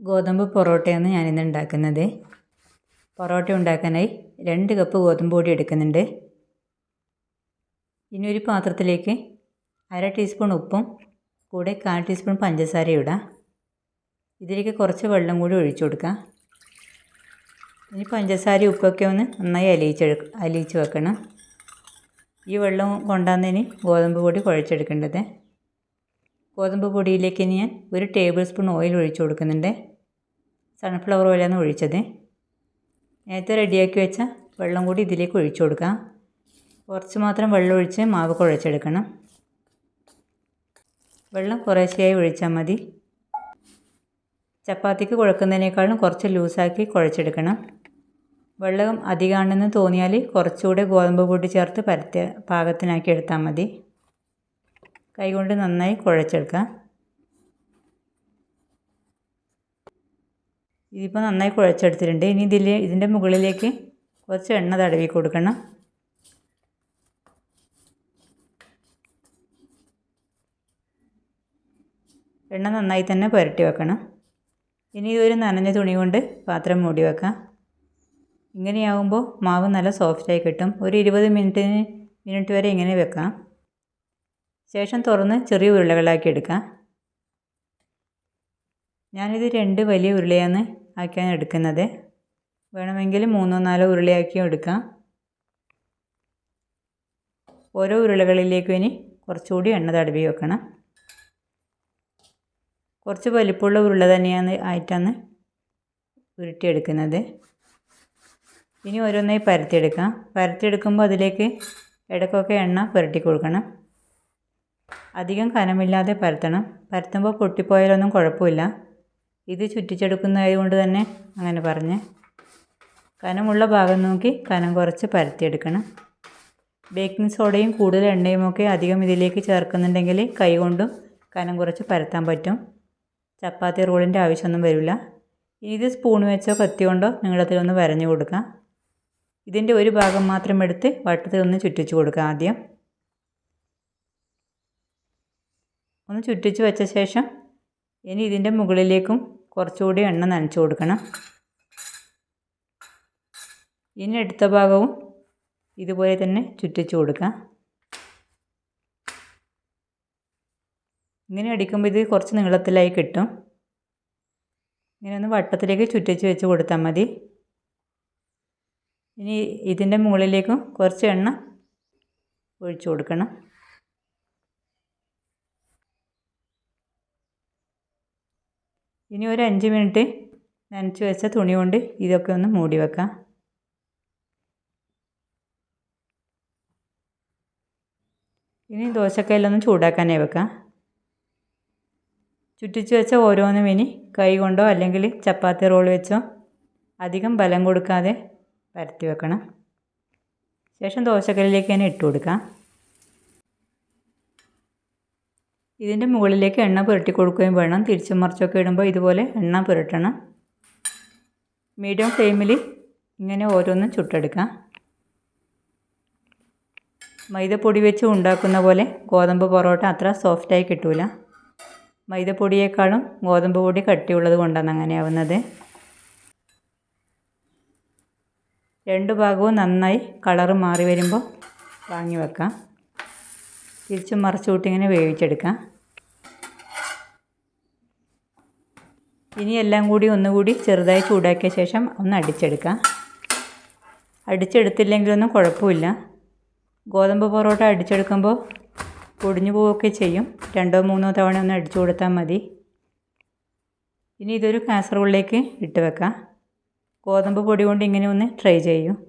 ഗോതമ്പ് പൊറോട്ടയാണ് ഞാനിന്ന് ഉണ്ടാക്കുന്നത്. പൊറോട്ട ഉണ്ടാക്കാനായി രണ്ട് കപ്പ് ഗോതമ്പ് പൊടി എടുക്കുന്നുണ്ട്. ഇനി ഒരു പാത്രത്തിലേക്ക് അര ടീസ്പൂൺ ഉപ്പും കൂടെ കാൽ ടീസ്പൂൺ പഞ്ചസാരയും ഇടാം. ഇതിലേക്ക് കുറച്ച് വെള്ളം കൂടി ഒഴിച്ചു കൊടുക്കാം. ഇനി പഞ്ചസാര ഉപ്പൊക്കെ ഒന്ന് നന്നായി അലിയിച്ചെടു അലിയിച്ച് വെക്കണം. ഈ വെള്ളം കൊണ്ടാണ് ഇനി ഗോതമ്പ് പൊടി കുഴച്ചെടുക്കേണ്ടത്. ഗോതമ്പ് പൊടിയിലേക്ക് ഞാൻ ഒരു ടേബിൾ സ്പൂൺ ഓയിൽ ഒഴിച്ചു കൊടുക്കുന്നുണ്ട്. സൺഫ്ലവർ ഓയിലാണ് ഒഴിച്ചത്. നേരത്തെ റെഡിയാക്കി വെച്ച വെള്ളം കൂടി ഇതിലേക്ക് ഒഴിച്ചു കൊടുക്കാം. കുറച്ച് മാത്രം വെള്ളം ഒഴിച്ച് മാവ് കുഴച്ചെടുക്കണം. വെള്ളം കുറേശ്ശെയായി ഒഴിച്ചാൽ മതി. ചപ്പാത്തിക്ക് കുഴക്കുന്നതിനേക്കാളും കുറച്ച് ലൂസാക്കി കുഴച്ചെടുക്കണം. വെള്ളം അധികമാണെന്ന് തോന്നിയാൽ കുറച്ചുകൂടെ ഗോതമ്പ് പൊടി ചേർത്ത് പരത്തി പാകത്തിനാക്കി എടുത്താൽ മതി. കൈകൊണ്ട് നന്നായി കുഴച്ചെടുക്കാം. ഇതിപ്പോൾ നന്നായി കുഴച്ചെടുത്തിട്ടുണ്ട്. ഇനി ഇതിൽ ഇതിന്റെ മുകളിലേക്ക് കുറച്ച് എണ്ണ തടവി കൊടുക്കണം. എണ്ണ നന്നായി തന്നെ പുരട്ടി വെക്കണം. ഇനി ഇതൊരു നനഞ്ഞ തുണി കൊണ്ട് പാത്രം മൂടി വെക്കാം. ഇങ്ങനെയാവുമ്പോൾ മാവ് നല്ല സോഫ്റ്റായി കിട്ടും. ഒരു ഇരുപത് മിനിറ്റിന് മിനിറ്റ് വരെ ഇങ്ങനെ വെക്കാം. ശേഷം തുറന്ന് ചെറിയ ഉരുളകളാക്കി എടുക്കാം. ഞാനിത് രണ്ട് വലിയ ഉരുളയാണ് ആക്കിയാണ് എടുക്കുന്നത്. വേണമെങ്കിൽ മൂന്നോ നാലോ ഉരുളയാക്കിയും എടുക്കാം. ഓരോ ഉരുളകളിലേക്കും ഇനി കുറച്ചുകൂടി എണ്ണ തടവി വെക്കണം. കുറച്ച് വലിപ്പമുള്ള ഉരുള തന്നെയാണ് ആയിട്ടാണ് ഉരുട്ടിയെടുക്കുന്നത്. ഇനി ഓരോന്നായി പരത്തിയെടുക്കാം. പരത്തിയെടുക്കുമ്പോൾ അതിലേക്ക് ഇടക്കൊക്കെ എണ്ണ പുരട്ടി കൊടുക്കണം. അധികം കനമില്ലാതെ പരത്തണം. പരത്തുമ്പോൾ പൊട്ടിപ്പോയാലൊന്നും കുഴപ്പമില്ല. ഇത് ചുറ്റിച്ചെടുക്കുന്നതായത് കൊണ്ട് തന്നെ അങ്ങനെ പറഞ്ഞ്. കനമുള്ള ഭാഗം നോക്കി കനം കുറച്ച് പരത്തിയെടുക്കണം. ബേക്കിംഗ് സോഡയും കൂടുതൽ എണ്ണയും ഒക്കെ അധികം ഇതിലേക്ക് ചേർക്കുന്നുണ്ടെങ്കിൽ കൈ കൊണ്ടും കനം കുറച്ച് പരത്താൻ പറ്റും. ചപ്പാത്തി റോളിന്റെ ആവശ്യമൊന്നും വരില്ല. ഇത് സ്പൂൺ വെച്ചോ കത്തി കൊണ്ടോ നീളത്തിലൊന്ന് വരഞ്ഞു കൊടുക്കാം. ഇതിന്റെ ഒരു ഭാഗം മാത്രം എടുത്ത് വട്ടത്തിൽ ഒന്ന് ചുറ്റിച്ച് കൊടുക്കാം ആദ്യം. ഒന്ന് ചുറ്റിച്ച് വെച്ച ശേഷം ഇനി ഇതിന്റെ മുകളിലേക്കും കുറച്ചുകൂടി എണ്ണ നനച്ചു കൊടുക്കണം. ഇനി അടുത്ത ഭാഗവും ഇതുപോലെ തന്നെ ചുറ്റിച്ച് കൊടുക്കാം. ഇങ്ങനെ അടിക്കുമ്പോൾ ഇത് കുറച്ച് നീളത്തിലായി കിട്ടും. ഇങ്ങനെ ഒന്ന് വട്ടത്തിലേക്ക് ചുറ്റിച്ച് വെച്ച് കൊടുത്താൽ മതി. ഇനി ഇതിന്റെ മുകളിലേക്കും കുറച്ച് എണ്ണ ഒഴിച്ചു കൊടുക്കണം. ഇനി ഒരു അഞ്ച് മിനിറ്റ് നനച്ച് വെച്ച തുണി കൊണ്ട് ഇതൊക്കെ ഒന്ന് മൂടി വെക്കാം. ഇനി ദോശക്കല്ലൊന്ന് ചൂടാക്കാനേ വെക്കാം. ചുറ്റിച്ച് വെച്ച ഓരോന്നും ഇനി കൈ കൊണ്ടോ അല്ലെങ്കിൽ ചപ്പാത്തി റോൾ വെച്ചോ അധികം ബലം കൊടുക്കാതെ പരത്തി വെക്കണം. ശേഷം ദോശക്കല്ലിലേക്ക് തന്നെ ഇട്ട് കൊടുക്കാം. ഇതിന്റെ മുകളിലേക്ക് എണ്ണ പുരട്ടി കൊടുക്കുകയും വേണം. തിരിച്ചും മറിച്ചൊക്കെ ഇടുമ്പോൾ ഇതുപോലെ എണ്ണ പുരട്ടണം. മീഡിയം ഫ്ലെയിമിൽ ഇങ്ങനെ ഓരോന്നും ചുട്ടെടുക്കാം മൈദപ്പൊടി വെച്ച് ഉണ്ടാക്കുന്ന പോലെ ഗോതമ്പ് പൊറോട്ട അത്ര സോഫ്റ്റായി കിട്ടൂല. മൈദപ്പൊടിയേക്കാളും ഗോതമ്പ് പൊടി കട്ടിയുള്ളത് കൊണ്ടാണ് അങ്ങനെയാവുന്നത് രണ്ട് ഭാഗവും നന്നായി കളറ് മാറി വരുമ്പോൾ വാങ്ങി വെക്കാം. തിരിച്ചും മറിച്ചു കൂട്ടി ഇങ്ങനെ വേവിച്ചെടുക്കാം. ഇനി എല്ലാം കൂടി ഒന്നുകൂടി ചെറുതായി ചൂടാക്കിയ ശേഷം ഒന്ന് അടിച്ചെടുക്കാം. അടിച്ചെടുത്തില്ലെങ്കിലൊന്നും കുഴപ്പമില്ല. ഗോതമ്പ് പൊറോട്ട അടിച്ചെടുക്കുമ്പോൾ പൊടിഞ്ഞു പോവുകയൊക്കെ ചെയ്യും. രണ്ടോ മൂന്നോ തവണ ഒന്ന് അടിച്ചു കൊടുത്താൽ മതി. ഇനി ഇതൊരു കാസറോളിലേക്ക് ഇട്ട് വെക്കാം. ഗോതമ്പ് പൊടി കൊണ്ട് ഇങ്ങനെ ഒന്ന് ട്രൈ ചെയ്യും.